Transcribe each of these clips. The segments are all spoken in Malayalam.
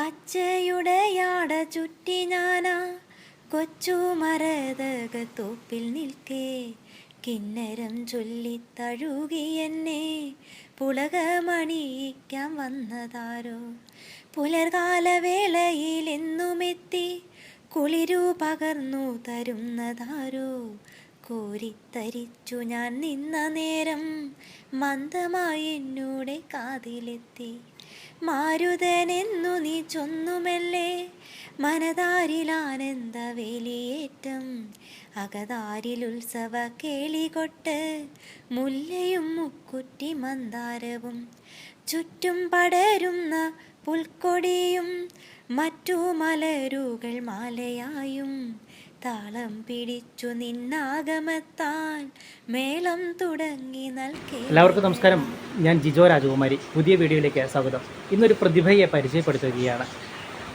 പച്ചയുടയാട ചുറ്റി ഞാനാ കൊച്ചു മരതക തോപ്പിൽ നിൽക്കേ. കിന്നരം ചൊല്ലി തഴുകി എന്നെ പുളകമണിയിക്കാൻ വന്നതാരോ? പുലർകാലവേളയിൽ എന്നുമെത്തി കുളിരു പകർന്നു തരുന്നതാരോ? കോരിത്തരിച്ചു ഞാൻ നിന്ന നേരം മന്ദമായി എന്നോടെ കാതിലെത്തി. മാരുതനെന്നു നീ ചൊന്നുമല്ലേ? മനതാരിലാനന്ദ വേലിയേറ്റം. അകതാരിൽ ഉത്സവ കേളികൊട്ട്. മുല്ലയും മുക്കുറ്റി മന്ദാരവും. ചുറ്റും പടരുന്ന പുൽക്കൊടിയും. മറ്റു മലരുകൾ മാലയായും. താളം പിടിച്ചു നിന്നാഗമത്താൻ മേളം തുടങ്ങി നൽകി. എല്ലാവർക്കും നമസ്കാരം. ഞാൻ ജിജോ രാജകുമാരി. പുതിയ വീഡിയോയിലേക്ക് സ്വാഗതം. ഇന്നൊരു പ്രതിഭയെ പരിചയപ്പെടുത്തുകയാണ്.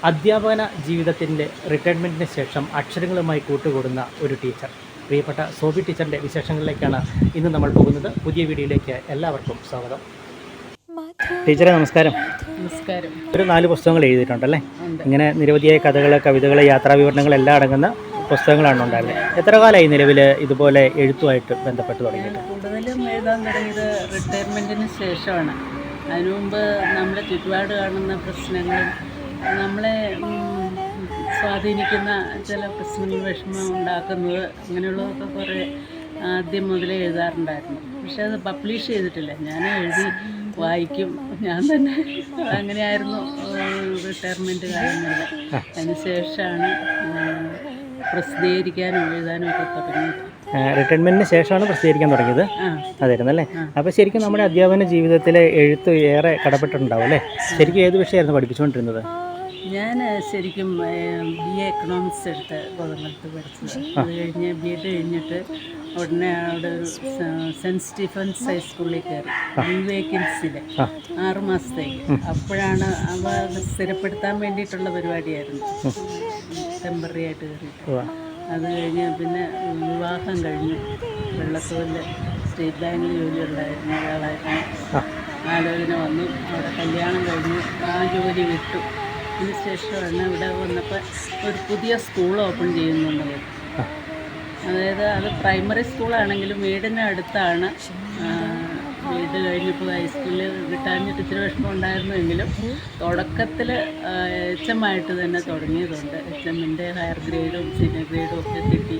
അധ്യാപന ജീവിതത്തിന്റെ റിട്ടയർമെന്റിന് ശേഷം അക്ഷരങ്ങളുമായി കൂട്ടുകൂടുന്ന ഒരു ടീച്ചർ. പ്രിയപ്പെട്ട സോബി ടീച്ചറിന്റെ വിശേഷങ്ങളിലേക്കാണ് ഇന്ന് നമ്മൾ പോകുന്നത്. പുതിയ വീഡിയോയിലേക്ക് എല്ലാവർക്കും സ്വാഗതം. ടീച്ചറെ നമസ്കാരം. നമസ്കാരം. ഒരു നാല് പുസ്തകങ്ങൾ എഴുതിയിട്ടുണ്ടല്ലേ. ഇങ്ങനെ നിരവധിയായ കഥകൾ കവിതകൾ യാത്രാ വിവരണങ്ങൾ എല്ലാം അടങ്ങുന്ന പുസ്തകങ്ങളാണ് ഉണ്ടായിരുന്നത്. എത്ര കാലമായി നിലവിൽ ഇതുപോലെ എഴുത്തുമായിട്ട് ബന്ധപ്പെട്ട് തുടങ്ങിയത് കൂടുതലും എഴുതാൻ തുടങ്ങിയത് റിട്ടയർമെന്റിന് ശേഷമാണ്. അതിനു മുമ്പ് നമ്മുടെ ചുറ്റുപാട് കാണുന്ന പ്രശ്നങ്ങളും നമ്മളെ സ്വാധീനിക്കുന്ന ചില പ്രശ്നങ്ങൾ വിഷമം ഉണ്ടാക്കുന്നത് അങ്ങനെയുള്ളതൊക്കെ കുറേ ആദ്യം മുതലേ എഴുതാറുണ്ടായിരുന്നു. പക്ഷെ അത് പബ്ലിഷ് ചെയ്തിട്ടില്ല. ഞാൻ എഴുതി വായിക്കും. ഞാൻ തന്നെ അങ്ങനെയായിരുന്നു റിട്ടയർമെന്റ് കാര്യങ്ങളിൽ അതിന് ശേഷമാണ് പ്രസിദ്ധീകരിക്കാനും എഴുതാനും ഒക്കെ തുടങ്ങിയത് റിട്ടയർമെന്റിന് ശേഷമാണ് പ്രസിദ്ധീകരിക്കാൻ തുടങ്ങിയത്. അതായിരുന്നു അല്ലേ? അപ്പോൾ ശരിക്കും നമ്മുടെ അധ്യാപന ജീവിതത്തിലെ എഴുത്ത് ഏറെ കടപ്പെട്ടിട്ടുണ്ടാവും അല്ലേ? ശരിക്കും ഏത് വിഷയമായിരുന്നു പഠിപ്പിച്ചുകൊണ്ടിരുന്നത്? ഞാൻ ശരിക്കും ബി എ എക്കണോമിക്സ് എടുത്ത് കോതമംഗലത്ത് പഠിച്ചത് അത് കഴിഞ്ഞ് ബി എഡ് കഴിഞ്ഞിട്ട് ഉടനെ അവിടെ ഒരു സെന്റ് സെന്റ് സ്റ്റീഫൻസ് ഹൈസ്കൂളിൽ കയറി ബി വേക്കൻസിയിൽ ആറ് മാസത്തേക്ക്. അപ്പോഴാണ് അവ സ്ഥിരപ്പെടുത്താൻ വേണ്ടിയിട്ടുള്ള പരിപാടിയായിരുന്നു. ടെമ്പററി ആയിട്ട് കയറിയിട്ട് അത് കഴിഞ്ഞ് പിന്നെ വിവാഹം കഴിഞ്ഞ് വെള്ളത്തോലിൽ സ്റ്റേറ്റ് ബാങ്കിൽ ജോലി ഉണ്ടായിരുന്ന ഒരാളായിരുന്നു. ആലോചന വന്നു. അവിടെ കല്യാണം കഴിഞ്ഞു. ആ ജോലി വിട്ടു. അതിന് ശേഷമാണ് ഇവിടെ വന്നപ്പോൾ ഒരു പുതിയ സ്കൂൾ ഓപ്പൺ ചെയ്യുന്നുണ്ട് അതായത് അത് പ്രൈമറി സ്കൂളാണെങ്കിലും വീടിന് വീട് കഴിഞ്ഞപ്പോൾ ഹൈസ്കൂളിൽ കിട്ടാഞ്ഞിട്ട് ഇച്ചിരി വിഷമം ഉണ്ടായിരുന്നുവെങ്കിലും തുടക്കത്തിൽ എച്ച് എം ആയിട്ട് തന്നെ തുടങ്ങിയതുണ്ട്. എച്ച് എമ്മിന്റെ ഹയർ ഗ്രേഡും സീനിയർ ഗ്രേഡും ഒക്കെ കിട്ടി.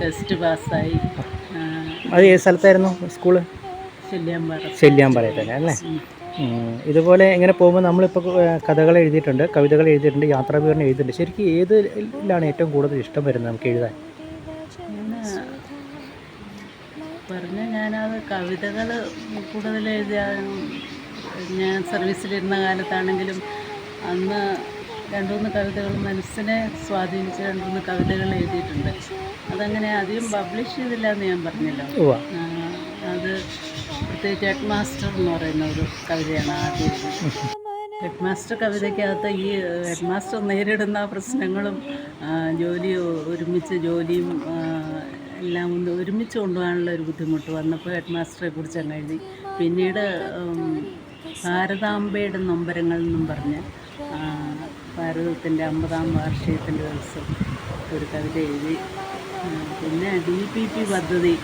ടെസ്റ്റ് പാസ്സായി അത് ഏത് സ്ഥലത്തായിരുന്നു സ്കൂൾ ശല്യാമ്പാറ. ശല്യാമ്പാറയിൽ തന്നെ അല്ലേ? ഇതുപോലെ ഇങ്ങനെ പോകുമ്പോൾ നമ്മളിപ്പോൾ കഥകൾ എഴുതിയിട്ടുണ്ട് കവിതകൾ എഴുതിയിട്ടുണ്ട് യാത്രാ വിവരണം എഴുതിയിട്ടുണ്ട്. ശരിക്കും ഏതിലാണ് ഏറ്റവും കൂടുതൽ ഇഷ്ടം വരുന്നത് നമുക്ക് എഴുതാൻ ഞാൻ പറഞ്ഞ ഞാനത് കവിതകൾ കൂടുതൽ എഴുതിയാൽ ഞാൻ സർവീസിലിരുന്ന കാലത്താണെങ്കിലും അന്ന് രണ്ട് മൂന്ന് കവിതകൾ മനസ്സിനെ സ്വാധീനിച്ച് രണ്ട് മൂന്ന് കവിതകൾ എഴുതിയിട്ടുണ്ട്. അതങ്ങനെ അധികം പബ്ലിഷ് ചെയ്തില്ല എന്ന് ഞാൻ പറഞ്ഞല്ലോ. അത് പ്രത്യേകിച്ച് ഹെഡ് മാസ്റ്റർ എന്ന് പറയുന്ന ഒരു കവിതയാണ് ആദ്യം. ഹെഡ് മാസ്റ്റർ കവിതയ്ക്കകത്ത് ഈ ഹെഡ് മാസ്റ്റർ നേരിടുന്ന പ്രശ്നങ്ങളും ജോലി ഒരുമിച്ച് ജോലിയും എല്ലാം ഒന്ന് ഒരുമിച്ച് കൊണ്ടുപോകാനുള്ള ഒരു ബുദ്ധിമുട്ട് വന്നപ്പോൾ ഹെഡ് മാസ്റ്ററെ കുറിച്ച് അങ്ങ് എഴുതി. പിന്നീട് ഭാരതാംബയുടെ നൊമ്പരങ്ങൾ എന്നും പറഞ്ഞ് ഭാരതത്തിന്റെ അമ്പതാം വാർഷികത്തിന്റെ ദിവസം ഒരു കവിത എഴുതി. പിന്നെ ഡി പി പി പദ്ധതി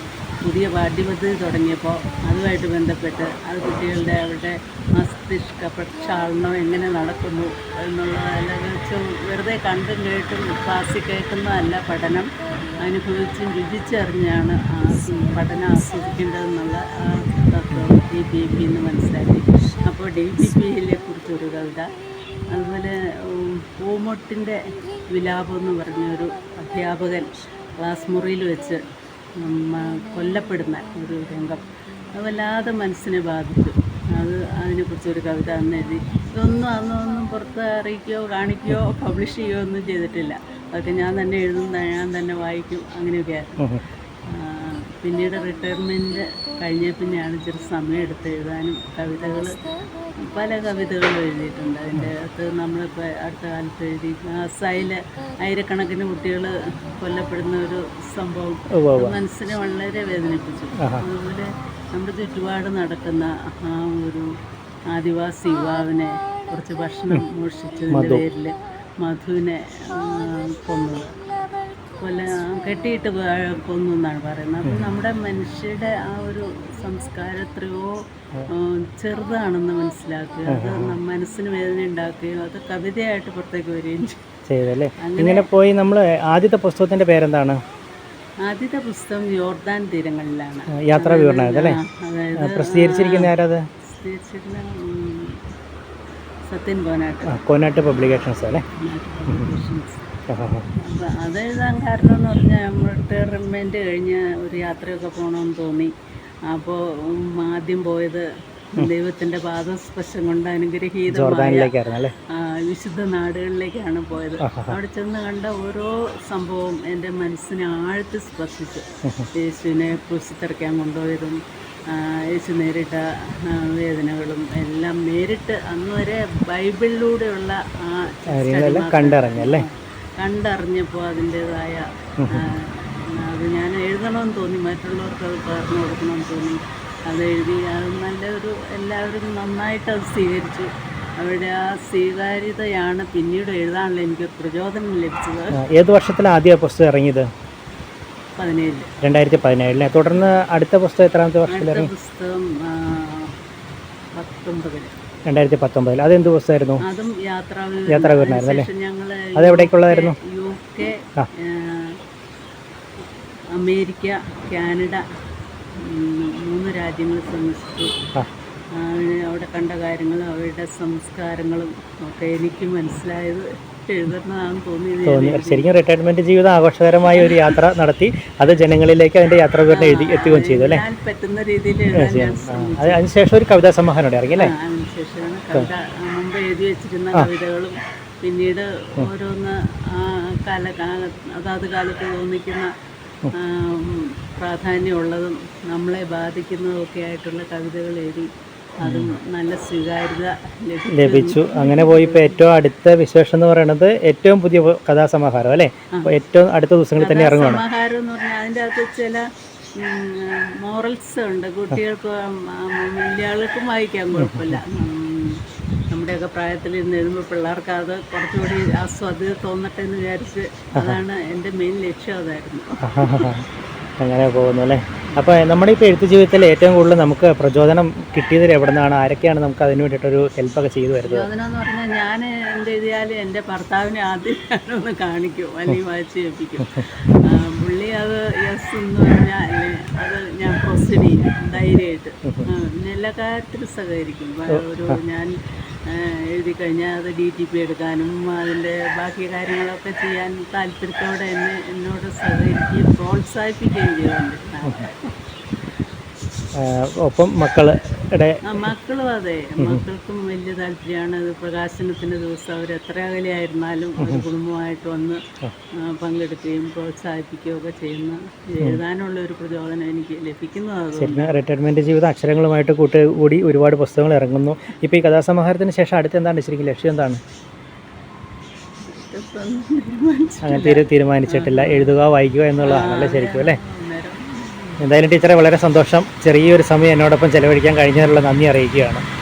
പുതിയ പാഠ്യപദ്ധതി തുടങ്ങിയപ്പോൾ അതുമായിട്ട് ബന്ധപ്പെട്ട് അത് കുട്ടികളുടെ അവരുടെ മസ്തിഷ്ക പ്രക്ഷാളനം എങ്ങനെ നടക്കുന്നു എന്നുള്ളതെല്ലാം വെച്ച് വെറുതെ കണ്ടും കേട്ടും ക്ലാസ്സിൽ കേൾക്കുന്നതല്ല പഠനം. അനുഭവിച്ചും രുചിച്ചറിഞ്ഞാണ് പഠനം ആസ്വദിക്കേണ്ടതെന്നുള്ള ആ തത്വം ഡി പി പി എന്ന് മനസ്സിലാക്കി. അപ്പോൾ ഡി പി പിയിലെ കുറിച്ചൊരു കവിത. അതുപോലെ പൂമൊട്ടിന്റെ വിലാപം എന്ന് പറഞ്ഞൊരു അധ്യാപകൻ ക്ലാസ് മുറിയിൽ വെച്ച് കൊല്ലപ്പെടുന്ന ഒരു രംഗം. അത് വല്ലാതെ മനസ്സിനെ ബാധിച്ചു. അത് അതിനെക്കുറിച്ചൊരു കവിത അന്ന് എഴുതി. ഇതൊന്നും അന്നൊന്നും പുറത്ത് അറിയിക്കുകയോ കാണിക്കുകയോ പബ്ലിഷ് ചെയ്യുകയോ ഒന്നും ചെയ്തിട്ടില്ല. അതൊക്കെ ഞാൻ തന്നെ എഴുതും ഞാൻ തന്നെ വായിക്കും അങ്ങനെയൊക്കെയായിരുന്നു ആയിരുന്നു. പിന്നീട് റിട്ടയർമെന്റ് കഴിഞ്ഞ പിന്നെയാണ് ഇച്ചിരി സമയം എടുത്ത് എഴുതാനും കവിതകൾ പല കവിതകളും എഴുതിയിട്ടുണ്ട്. അതിന്റെ അകത്ത് നമ്മളിപ്പോൾ അടുത്ത കാലത്ത് എഴുതി അസായിൽ ആയിരക്കണക്കിന് കുട്ടികൾ കൊല്ലപ്പെടുന്ന ഒരു സംഭവം മനസ്സിനെ വളരെ വേദനിപ്പിച്ചു. അതുപോലെ നമ്മുടെ ചുറ്റുപാട് നടക്കുന്ന ആ ഒരു ആദിവാസി യുവാവിനെ കുറച്ച് ഭക്ഷണം മോഷിച്ചതിന്റെ പേരിൽ മധുവിനെ കൊന്നു. കൊല കെട്ടിയിട്ട് കൊന്നു എന്നാണ് പറയുന്നത്. അപ്പം നമ്മുടെ മനുഷ്യരുടെ ആ ഒരു സംസ്കാരം എത്രയോ ചെറുതാണെന്ന് മനസ്സിലാക്കുക. അത് മനസ്സിന് വേദന ഉണ്ടാക്കുകയും അത് കവിതയായിട്ട് പുറത്തേക്ക് വരികയും ചെയ്തല്ലേ? ഇങ്ങനെ പോയി നമ്മൾ ആദ്യത്തെ പുസ്തകത്തിന്റെ പേരെന്താണ്? ആദ്യത്തെ പുസ്തകം യോർദാൻ തീരങ്ങളിലാണ്. യാത്രാ അതായത് പ്രസിദ്ധീകരിച്ചിരിക്കുന്ന ആരാത്? പ്രസിദ്ധീകരിച്ചിരുന്ന ഉം, സത്യൻ കോനാട്ട്. കോനാട്ട് പബ്ലിക്കേഷൻസ് അല്ലേ? പബ്ലിക്കേഷൻസ്. ആ, ആ, ആ. അപ്പം അത് എഴുതാൻ കാരണം എന്ന് പറഞ്ഞാൽ നമ്മൾ റിട്ടയർമെന്റ് കഴിഞ്ഞ് ഒരു യാത്രയൊക്കെ പോകണമെന്ന് തോന്നി. അപ്പോൾ ആദ്യം പോയത് ദൈവത്തിന്റെ പാദസ്പർശം കൊണ്ട് അനുഗ്രഹീതമായ ജോർദാനിലേക്കായിരുന്നു അല്ലേ? ആ, വിശുദ്ധ നാടുകളിലേക്കാണ് പോയത്. അവിടെ ചെന്ന് കണ്ട ഓരോ സംഭവവും എന്റെ മനസ്സിനെ ആഴ്ത്തി സ്പർശിച്ചു. യേശുവിനെ ക്രൂശിത്തിറക്കാൻ കൊണ്ടുപോയതും യേശു നേരിട്ട വേദനകളും എല്ലാം നേരിട്ട് അന്ന് വരെ ബൈബിളിലൂടെയുള്ള ആ കാര്യങ്ങളെല്ലാം കണ്ടിറങ്ങി കണ്ടറിഞ്ഞപ്പോൾ അതിന്റെതായ അത് ഞാൻ എഴുതണമെന്ന് തോന്നി മറ്റുള്ളവർക്ക് അത് പകർന്നു കൊടുക്കണമെന്ന് തോന്നി. അത് എഴുതി അത് നല്ലൊരു എല്ലാവരും നന്നായിട്ട് അത് സ്വീകരിച്ചു. അവിടെ ആ സ്വീകാര്യതയാണ് പിന്നീട് എഴുതാനുള്ള എനിക്ക് പ്രചോദനം ലഭിച്ചത്. ഏത് വർഷത്തിലാണ് ആദ്യ പുസ്തകം ഇറങ്ങിയത്? പതിനേഴിൽ. രണ്ടായിരത്തി പതിനേഴിലെ തുടർന്ന് അടുത്ത പുസ്തകം എത്രാമത്തെ വർഷത്തിൽ ഇറങ്ങി? പുസ്തകം പത്തൊമ്പതിൽ. രണ്ടായിരത്തി പത്തൊമ്പതിൽ അതെന്ത് പുസ്തകമായിരുന്നു? അതും യാത്രാ യാത്രാവിവരണമായിരുന്നു അല്ലേ? ഞങ്ങൾ അതെവിടേക്കുള്ളതായിരുന്നു യു കെ അമേരിക്ക കാനഡ മൂന്ന് രാജ്യങ്ങൾ സന്ദർശിച്ചു. അവിടെ കണ്ട കാര്യങ്ങളും അവരുടെ സംസ്കാരങ്ങളും ഒക്കെ എനിക്ക് മനസ്സിലായത് തോന്നി. ശരിക്കും റിട്ടയർമെന്റ് ജീവിതം ആഘോഷകരമായ ഒരു യാത്ര നടത്തി അത് ജനങ്ങളിലേക്ക് അതിന്റെ യാത്ര വിവരണം എഴുതി എത്തുകയും ചെയ്തു അല്ലേ? പറ്റുന്ന രീതിയിൽ അതിനുശേഷം ഒരു കവിതാ സമാഹാരം ഇറങ്ങി അല്ലേ? മുമ്പ് എഴുതി വെച്ചിരുന്ന കവിതകളും പിന്നീട് ഓരോന്ന് കാല അതാത് കാലത്ത് തോന്നിക്കുന്ന പ്രാധാന്യമുള്ളതും നമ്മളെ ബാധിക്കുന്നതും ഒക്കെ ആയിട്ടുള്ള കവിതകൾ എഴുതി അതും നല്ല സ്വീകാര്യത ലഭിച്ചു. അങ്ങനെ പോയി ഇപ്പോൾ ഏറ്റവും അടുത്ത വിശേഷം എന്ന് പറയുന്നത് ഏറ്റവും പുതിയ കഥാസമാഹാരം അല്ലേ? ഏറ്റവും അടുത്ത ദിവസങ്ങളിൽ തന്നെ ഇറങ്ങുകയാണ് സമാഹാരം എന്ന് പറഞ്ഞാൽ അതിന്റെ അകത്ത് ചില മോറൽസ് ഉണ്ട്. കുട്ടികൾക്ക് വലിയ ആൾക്കും വായിക്കാൻ കുഴപ്പമില്ല. നമ്മുടെയൊക്കെ പ്രായത്തിൽ ഇരുന്ന് എഴുതുമ്പോൾ പിള്ളേർക്ക് അത് കുറച്ചുകൂടി ആസ്വാദ്യത തോന്നട്ടെ എന്ന് വിചാരിച്ച് അതാണ് എന്റെ മെയിൻ ലക്ഷ്യം. അതായിരുന്നു. അങ്ങനെ പോകുന്നു അല്ലേ? അപ്പോൾ നമ്മുടെ ഇപ്പോൾ എഴുത്ത് ജീവിതത്തിൽ ഏറ്റവും കൂടുതൽ നമുക്ക് പ്രചോദനം കിട്ടിയതിൽ എവിടെ നിന്നാണ് ആരൊക്കെയാണ് നമുക്ക് അതിന് വേണ്ടിയിട്ടൊരു ഹെൽപ്പൊക്കെ ചെയ്തു വരുന്നത് പ്രചോദനം എന്ന് പറഞ്ഞാൽ ഞാൻ എന്ത് എഴുതിയാലും എന്റെ ഭർത്താവിനെ ആദ്യം ഞാനൊന്ന് കാണിക്കും അല്ലെങ്കിൽ വായിച്ച് കേൾപ്പിക്കും. ആ, പുള്ളി അത് യെസ് എന്ന് പറഞ്ഞാൽ അത് ഞാൻ ചെയ്യും ധൈര്യമായിട്ട്. എല്ലാ കാര്യത്തിലും സഹകരിക്കും. ഒരു ഞാൻ എഴുതി കഴിഞ്ഞാൽ അത് ഡി ടി പി എടുക്കാനും അതിന്റെ ബാക്കി കാര്യങ്ങളൊക്കെ ചെയ്യാൻ താല്പര്യത്തോടെ എന്നെ എന്നോട് സഹകരിക്കുകയും പ്രോത്സാഹിപ്പിക്കുകയും ആ, ഒപ്പം മക്കളുടെ ആ മക്കളും അതെ. മക്കൾക്കും വലിയ താല്പര്യമാണ് അത് പ്രകാശനത്തിന്റെ ദിവസം അവർ എത്ര അകലെയായിരുന്നാലും ഒരു കുടുംബമായിട്ട് വന്ന് പങ്കെടുക്കുകയും പ്രോത്സാഹിപ്പിക്കുകയും ഒക്കെ ചെയ്യുന്ന എഴുതാനുള്ള ഒരു പ്രചോദനം എനിക്ക് ലഭിക്കുന്നത് റിട്ടയർമെന്റ് ജീവിത റിട്ടയർമെന്റ് ജീവിതം അക്ഷരങ്ങളുമായിട്ട് കൂട്ടുകൂടി ഒരുപാട് പുസ്തകങ്ങൾ ഇറങ്ങുന്നു. ഇപ്പോൾ ഈ കഥാസമാഹാരത്തിന് ശേഷം അടുത്ത് എന്താണ് ശരിക്കും ലക്ഷ്യം എന്താണ്? ഇപ്പം. അങ്ങനെ തീരെ തീരുമാനിച്ചിട്ടില്ല. എഴുതുക വായിക്കുക എന്നുള്ളതാണല്ലേ ശരിക്കും അല്ലേ? എന്തായാലും ടീച്ചറെ വളരെ സന്തോഷം. ചെറിയൊരു സമയം എന്നോടൊപ്പം ചെലവഴിക്കാൻ കഴിഞ്ഞതിനുള്ള നന്ദി അറിയിക്കുകയാണ്.